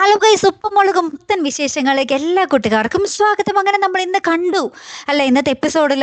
Hello guys ഉപ്പുമുളകും പുത്തൻ വിശേഷങ്ങളിലേക്ക് എല്ലാ കൂട്ടുകാർക്കും സ്വാഗതം. അങ്ങനെ നമ്മൾ ഇന്ന് കണ്ടു അല്ല? ഇന്നത്തെ എപ്പിസോഡിൽ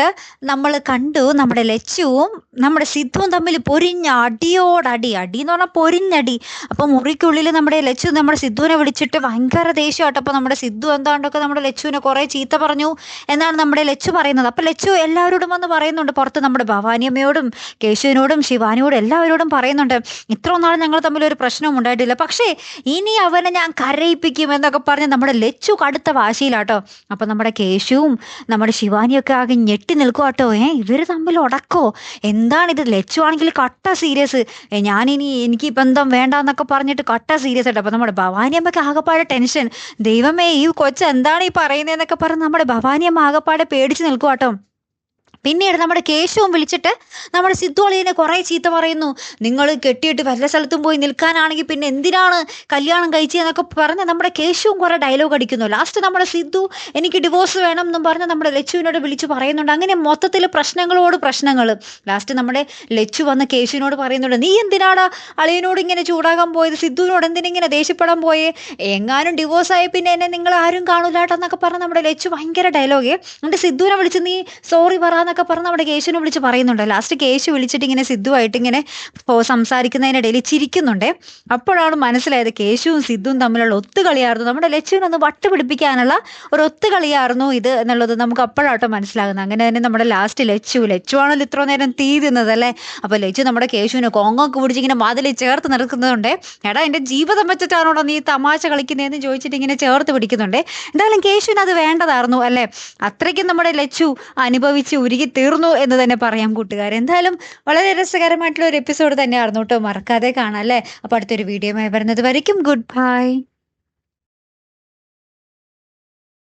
നമ്മൾ കണ്ടു നമ്മുടെ ലച്ചുവും നമ്മുടെ സിദ്ധുവും തമ്മിൽ പൊരിഞ്ഞ അടിയോടടി. അടി എന്ന് പറഞ്ഞാൽ പൊരിഞ്ഞടി. അപ്പോൾ മുറിക്കുള്ളിൽ നമ്മുടെ ലച്ചു നമ്മുടെ സിദ്ധുവിനെ വിളിച്ചിട്ട് ഭയങ്കര ദേഷ്യമായിട്ട് അപ്പോൾ നമ്മുടെ സിദ്ധു എന്താണ്ടൊക്കെ നമ്മുടെ ലച്ചുവിനെ കുറേ ചീത്ത പറഞ്ഞു എന്നാണ് നമ്മുടെ ലച്ചു പറയുന്നത്. അപ്പോൾ ലച്ചു എല്ലാവരോടും വന്ന് പറയുന്നുണ്ട്. പുറത്ത് നമ്മുടെ ഭവാനിയമ്മയോടും കേശുവിനോടും ശിവാനിയോടും എല്ലാവരോടും പറയുന്നുണ്ട്. ഇത്ര നാൾ ഞങ്ങൾ തമ്മിൽ ഒരു പ്രശ്നവും ഉണ്ടായിട്ടില്ല. പക്ഷേ ഇനി അവനെ ഞാൻ കരയിപ്പിക്കും എന്നൊക്കെ പറഞ്ഞ് നമ്മുടെ ലച്ചു കടുത്ത വാശിയിലാട്ടോ. അപ്പം നമ്മുടെ കേശുവും നമ്മുടെ ശിവാനിയൊക്കെ ആകെ ഞെട്ടി നിൽക്കുക കേട്ടോ ഏ ഇവർ തമ്മിൽ ഉടക്കോ? എന്താണിത്? ലച്ചു ആണെങ്കിൽ കട്ട സീരിയസ് ഞാനിനി എനിക്ക് ബന്ധം വേണ്ട എന്നൊക്കെ പറഞ്ഞിട്ട് കട്ട സീരിയസ് ആട്ടോ അപ്പം നമ്മുടെ ഭവാനിയമ്മയ്ക്ക് ആകെപ്പാടെ ടെൻഷൻ ദൈവമേ ഈ കൊച്ച് എന്താണ് ഈ പറയുന്നതെന്നൊക്കെ പറഞ്ഞ് നമ്മുടെ ഭവാനിയമ്മ ആകെപ്പാടെ പേടിച്ച് നിൽക്കുക കേട്ടോ പിന്നീട് നമ്മുടെ കേശവും വിളിച്ചിട്ട് നമ്മുടെ സിദ്ധു അളിയനെ കുറേ ചീത്ത പറയുന്നു. നിങ്ങൾ കെട്ടിയിട്ട് വല്ല സ്ഥലത്തും പോയി നിൽക്കാനാണെങ്കിൽ പിന്നെ എന്തിനാണ് കല്യാണം കഴിച്ചതെന്നൊക്കെ പറഞ്ഞ് നമ്മുടെ കേശവും കുറേ ഡയലോഗ് അടിക്കുന്നു. ലാസ്റ്റ് നമ്മുടെ സിദ്ധു എനിക്ക് ഡിവോഴ്സ് വേണം എന്നും പറഞ്ഞ് നമ്മുടെ ലച്ചുവിനോട് വിളിച്ച് പറയുന്നുണ്ട്. അങ്ങനെ മൊത്തത്തിൽ പ്രശ്നങ്ങളോട് പ്രശ്നങ്ങൾ ലാസ്റ്റ് നമ്മുടെ ലച്ചു വന്ന കേശുവിനോട് പറയുന്നുണ്ട് നീ എന്തിനാണ് അളിയനോട് ഇങ്ങനെ ചൂടാകാൻ പോയത്? സിദ്ധുവിനോട് എന്തിനിങ്ങനെ ദേഷ്യപ്പെടാൻ പോയേ? എങ്ങാനും ഡിവോഴ്സ് ആയി പിന്നെ എന്നെ നിങ്ങൾ ആരും കാണൂലാട്ടെന്നൊക്കെ പറഞ്ഞ് നമ്മുടെ ലച്ചു ഭയങ്കര ഡയലോഗ് എന്നിട്ട് സിദ്ധുവിനെ വിളിച്ച് നീ സോറി പറ എന്നൊക്കെ പറഞ്ഞ് നമ്മുടെ കേശുവിനെ വിളിച്ച് പറയുന്നുണ്ട്. ലാസ്റ്റ് കേശു വിളിച്ചിട്ട് ഇങ്ങനെ സിദ്ധുവായിട്ട് ഇങ്ങനെ സംസാരിക്കുന്നതിനിടയിൽ ചിരിക്കുന്നുണ്ട്. അപ്പോഴാണ് മനസ്സിലായത് കേശുവും സിദ്ധുവും തമ്മിലുള്ള ഒത്തുകളിയായിരുന്നു. നമ്മുടെ ലച്ചുവിനൊന്ന് വട്ടുപിടിപ്പിക്കാനുള്ള ഒരു ഒത്തുകളിയായിരുന്നു ഇത് എന്നുള്ളത് നമുക്ക് അപ്പോഴാട്ടോ മനസ്സിലാകുന്നത്. അങ്ങനെ തന്നെ നമ്മുടെ ലാസ്റ്റ് ലച്ചു ലച്ചു ആണല്ലോ ഇത്ര നേരം തീ തിന്നത് അല്ലേ? അപ്പൊ ലച്ചു നമ്മുടെ കേശുവിനെ കോങ്ങൊക്കെ പിടിച്ച് ഇങ്ങനെ വാതിലിൽ ചേർത്ത് നിൽക്കുന്നുണ്ട് എടാ എന്റെ ജീവിതം വെച്ചിട്ടാണോടോ നീ തമാശ കളിക്കുന്നതെന്ന് ചോദിച്ചിട്ട് ഇങ്ങനെ ചേർത്ത് പിടിക്കുന്നുണ്ട്. എന്തായാലും കേശുവിന് അത് വേണ്ടതായിരുന്നു അല്ലേ? അത്രയ്ക്കും നമ്മുടെ ലച്ചു അനുഭവിച്ച് ഉരുകി തീർന്നു എന്ന് തന്നെ പറയാം കൂട്ടുകാർ എന്തായാലും വളരെ രസകരമായിട്ടുള്ള ഒരു എപ്പിസോഡ് തന്നെയായിരുന്നു കേട്ടോ. മറക്കാതെ കാണാം അല്ലേ? അപ്പോൾ അടുത്തൊരു വീഡിയോയുമായി വരുന്നത് വരയ്ക്കും. Good bye